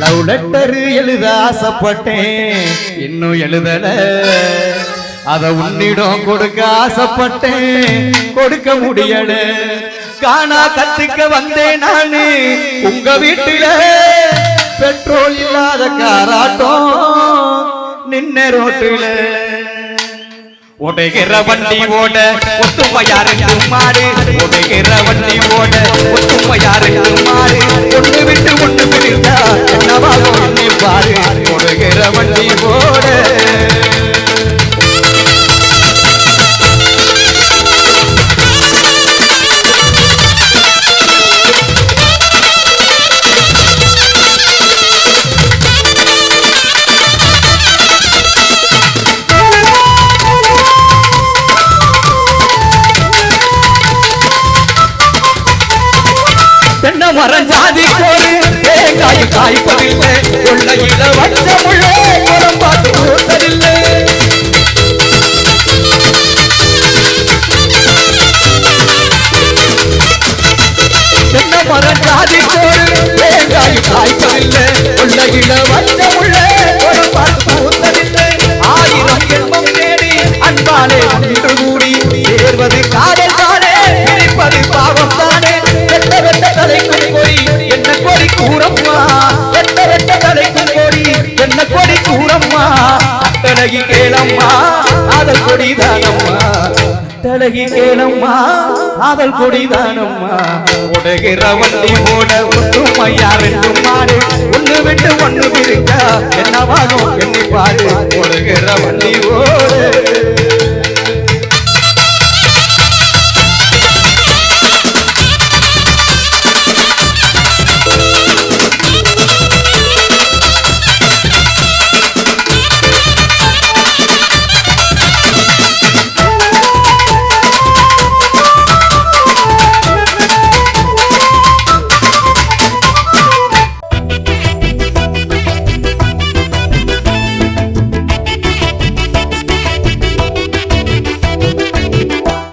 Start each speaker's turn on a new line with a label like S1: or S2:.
S1: Love letter எழுத ஆசைப்பட்டேன். இன்னும் எழுதல. அத உன்னிடம் கொடுக்க ஆசைப்பட்டேன். கொடுக்க முடியல. காணா கத்துக்க வந்தேன் நானு. உங்க வீட்டுல பெட்ரோல் இல்லாத காராட்டம் நின்ன ரோட்டுல. உடைகிற வண்டி ஓட ஒத்துமை யாருக்கு மாறு உடைகிற வண்டி ஓட ஒத்துமை மரம் ஜாதி கோரு தேங்காய் காய்ப்பதில்லை கொள்ளையில வச்சமுள்ளே மரம் பார்த்து கூட்டதில்லை தென்னை மரம் ஜாதி கோரு தேங்காய் காய்ப்பதில்லை கொள்ளையில மரம் பார்த்து ஆயிரம் எண்ணம் தேடி அன்பாலே கேளம்மா ஆதல் கொடிதானம்மா தலகி கேளம்மா ஆதல் கொடிதானம்மா உடகிற வண்டி போட ஒன்றும் ஐயா ரெண்டு மாடு. ஒன்று விட்டு ஒன்று இருக்கா என்னவாகும் எண்ணி பாடு உடகிற வண்டி ஓ